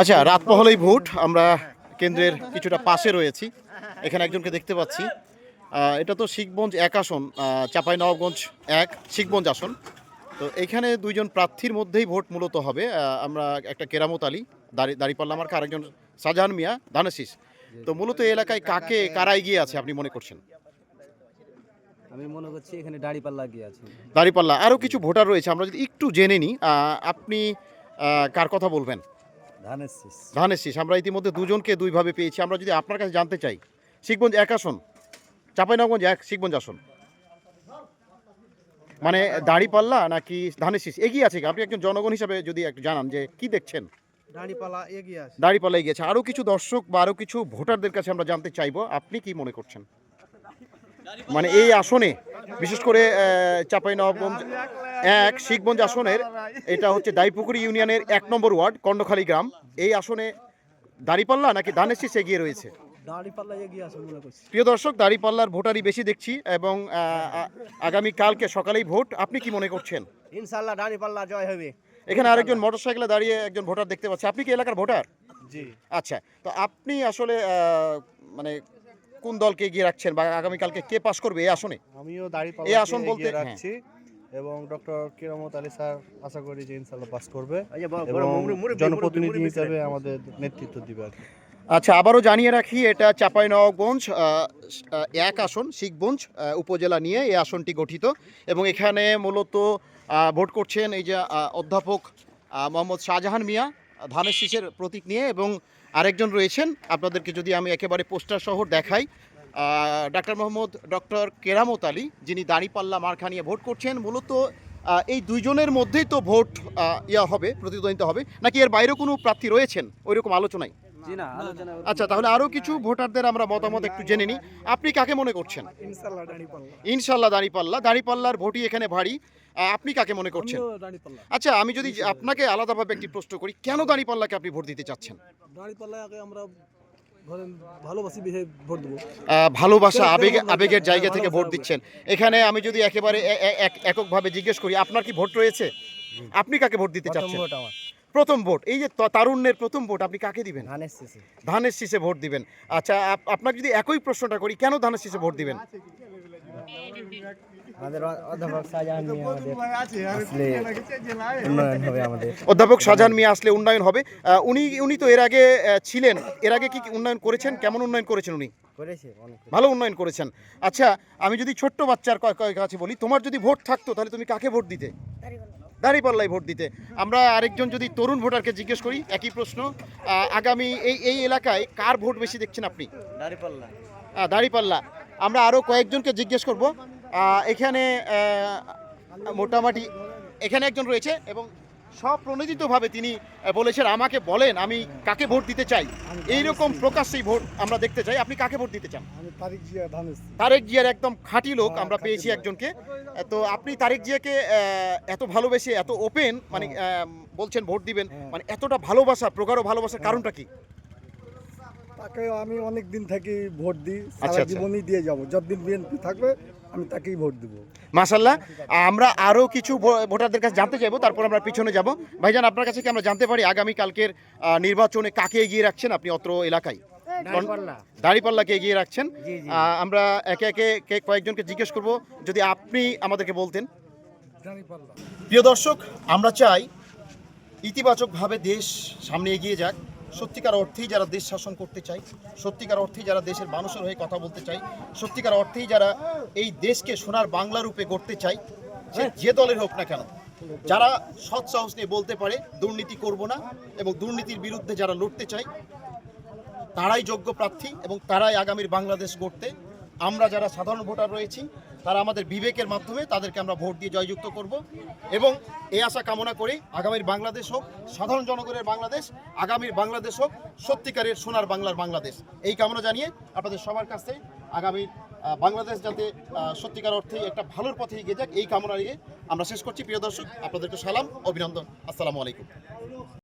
আচ্ছা রাত পহলেই ভোট। আমরা কেন্দ্রের কিছুটা পাশে রয়েছি। এখানে একজনকে দেখতে পাচ্ছি। এটা তো শিখগঞ্জ এক আসন চাপাই নবাবগঞ্জ এক শিখগঞ্জ আসন। তো এখানে দুইজন প্রার্থীর মধ্যেই ভোট মূলত হবে। আমরা একটা কেরামত আলী দাড়ি দাঁড়িপাল্লা আমার আরেকজন শাহজাহান মিয়া ধানাশিস। তো মূলত এই এলাকায় কাকে কারা এগিয়ে আছে আপনি মনে করছেন? আমি মনে করছি এখানে দাড়ি পাল্লা গিয়ে আছে। দাঁড়িপাল্লা। আরও কিছু ভোটার রয়েছে আমরা যদি একটু জেনে নিই। আপনি কার কথা বলবেন? ধানের শীষ। ধানের শীষ। আমরা ইতিমধ্যে দুজনকে দুইভাবে পেয়েছি। আমরা যদি আপনার কাছে জানতে চাই শিখগঞ্জ এক আসন চাঁপাইনগঞ্জ এক শিখগঞ্জ আসন। মানে দাড়িপাল্লা নাকি ধানের শীষ? এগিয়ে আছে কি? আপনি একজন জনগণ হিসাবে যদি একটু জানান যে কি দেখছেন? দাঁড়িপালা এগিয়ে আছে। দাড়িপাল্লা আরও কিছু দর্শক বা আরও কিছু ভোটারদের কাছে আমরা জানতে চাইব। আপনি কি মনে করছেন? মানে এই আসনে বিশেষ করে চাপাই নবাবগঞ্জ এক শিখগঞ্জ আসনের এটা হচ্ছে দাইপুকুরি ইউনিয়নের এক নম্বর ওয়ার্ড কর্ণখালী গ্রাম। এই আসনে দাঁড়িপাল্লা নাকি ধানের শীষ এগিয়ে রয়েছে প্রিয় দর্শক দাঁড়িপাল্লার ভোটারই বেশি দেখছি এবং আগামী কালকে সকালেই ভোট আপনি কি মনে করছেন? ইনশাল্লাহ দাঁড়িপাল্লা জয় হবে। এখানে আরেকজন মোটরসাইকেলে দাঁড়িয়ে একজন ভোটার দেখতে পাচ্ছি। আপনি কি এলাকার ভোটার? জি। আচ্ছা তো আপনি আসলে মানে কোন দলকে এগিয়ে রাখছেন বা আগামীকালকে কে পাশ করবে এই আসনে? আমিও দাঁড়িপাল্লা এই আসন বলতে- হ্যাঁ। রাখছি। এবং ডক্টর কিরামত আলী স্যার আশা করি যে ইনশাল্লাহ পাস করবে এবং মুরব্বি- জনপ্রতিনিধি হিসাবে আমাদের নেতৃত্ব দিবে আর কি। আচ্ছা আবারও জানিয়ে রাখি এটা চাঁপাইনবাবগঞ্জ এক আসন শিখগঞ্জ উপজেলা নিয়ে এই আসনটি গঠিত। এবং এখানে মূলত ভোট করছেন এই যে অধ্যাপক মোহাম্মদ শাহজাহান মিয়া ধানের শীষের প্রতীক নিয়ে। এবং আরেকজন রয়েছেন আপনাদেরকে যদি আমি একেবারে পোস্টার শহর দেখাই ডাক্তার মোহাম্মদ ডক্টর কেরামত আলী যিনি দাঁড়িপাল্লা মার্খা নিয়ে ভোট করছেন মূলত এই দুইজনের মধ্যেই তো ভোট ইয়া হবে প্রতিদ্বন্দ্বিতা হবে। নাকি এর বাইরেও কোনো প্রার্থী রয়েছেন? ওইরকম আলোচনায়? জি না আলোচনা আচ্ছা তাহলে আরও কিছু ভোটারদের আমরা মতামত একটু জেনে নিই। আপনি কাকে মনে করছেন? ইনশাল্লাহ দাঁড়িপাল্লা। দাঁড়িপাল্লার ভোটই এখানে ভারী। আপনি কাকে মনে করছেন? আচ্ছা আমি যদি আপনাকে আলাদাভাবে একটি প্রশ্ন করি কেন দাঁড়িপাল্লাকে আপনি ভোট দিতে চাচ্ছেন? দাঁড়িপাল্লাকে আমরা ভালোবাসি ভোট দেবো। ভালোবাসা আবেগ আবেগের জায়গা থেকে ভোট দিচ্ছেন। এখানে আমি যদি একেবারে এককভাবে জিজ্ঞেস করি আপনার কি ভোট রয়েছে? আপনি কাকে ভোট দিতে চাচ্ছেন? প্রথম ভোট। এই যে তারুণ্যের প্রথম ভোট আপনি কাকে দিবেন? ধানের শীষে। ধানের শীষে ভোট দিবেন। আচ্ছা আপনাকে যদি একই প্রশ্নটা করি কেন ধানের শীষে ভোট দিবেন? আমাদের অধ্যাপক শাহজাহান মিয়া আসলে উন্নয়ন হবে আমাদের। অধ্যাপক শাহজাহান মিয়া আসলে উন্নয়ন হবে। উনি উনি তো এর আগে ছিলেন। এর আগে কি কি উন্নয়ন করেছেন? কেমন উন্নয়ন করেছেন উনি? ভালো উন্নয়ন করেছেন। আচ্ছা আমি যদি ছোট্ট বাচ্চার কাছে বলি তোমার যদি ভোট থাকতো তাহলে তুমি কাকে ভোট দিতে? দাঁড়িপাল্লাই ভোট দিতে। আমরা আরেকজন যদি তরুণ ভোটারকে জিজ্ঞেস করি একই প্রশ্ন আগামী এই এই এলাকায় কার ভোট বেশি দেখছেন আপনি? দাড়িপাল্লা। দাঁড়িপাল্লা। আমরা আরও কয়েকজনকে জিজ্ঞেস করব। এখানে মোটামুটি এখানে একজন রয়েছে এবং স্বপ্রণোদিতভাবে তিনি বলেছেন আমাকে বলেন আমি কাকে ভোট দিতে চাই? এইরকম প্রকাশ্যেই ভোট আমরা দেখতে চাই। আপনি কাকে ভোট দিতে চান? তারিক জিয়া তারেক জিয়ার একদম খাঁটি লোক আমরা পেয়েছি একজনকে। তো আপনি তারেক জিয়াকে এত ভালোবেসে এত ওপেন মানে বলছেন ভোট দিবেন মানে এতটা ভালোবাসা প্রগাঢ় ভালোবাসার কারণটা কি? তাকে আমি অনেক দিন থেকে ভোট দিই আচ্ছা, সারা আচ্ছা। জীবনই দিয়ে যাব। যতদিন বিএনপি থাকবে আমি তাকেই ভোট দিব। মাসাল্লাহ আমরা আরও কিছু ভোটারদের কাছে জানতে চাইব তারপর আমরা পিছনে যাব। ভাইজান আপনার কাছে কি আমরা জানতে পারি আগামী কালকের আহ, নির্বাচনে কাকে এগিয়ে রাখছেন আপনি অত্র এলাকায়? দাড়িপাল্লাকে এগিয়ে রাখছেন। আমরা একে একে কে- কয়েকজনকে জিজ্ঞেস করব যদি আপনি আমাদেরকে বলতেন। প্রিয় দর্শক আমরা চাই ইতিবাচকভাবে দেশ সামনে এগিয়ে যাক। সত্যিকার অর্থেই যারা দেশ শাসন করতে চায় সত্যিকার অর্থেই যারা দেশের মানুষের হয়ে কথা বলতে চায় সত্যিকার অর্থেই যারা এই দেশকে সোনার বাংলা রূপে গড়তে চায় সে যে দলের হোক না কেন যারা সৎ সাহস নিয়ে বলতে পারে দুর্নীতি করব না এবং দুর্নীতির বিরুদ্ধে যারা লড়তে চায় তারাই যোগ্য প্রার্থী এবং তারাই আগামীর বাংলাদেশ গড়তে আমরা যারা সাধারণ ভোটার রয়েছি তারা আমাদের বিবেকের মাধ্যমে তাদেরকে আমরা ভোট দিয়ে জয়যুক্ত করব এবং এই আশা কামনা করে আগামীর বাংলাদেশ হোক, সাধারণ জনগণের বাংলাদেশ, আগামীর বাংলাদেশ হোক, সত্যিকারের সোনার বাংলার বাংলাদেশ। এই কামনা জানিয়ে আপনাদের সবার কাছে আগামীর বাংলাদেশ যাতে সত্যিকার অর্থে একটা ভালোর পথে এগিয়ে যাক, এই কামনা নিয়ে আমরা শেষ করছি। প্রিয় দর্শক, আপনাদেরকে সালাম, অভিনন্দন। আসসালামু আলাইকুম।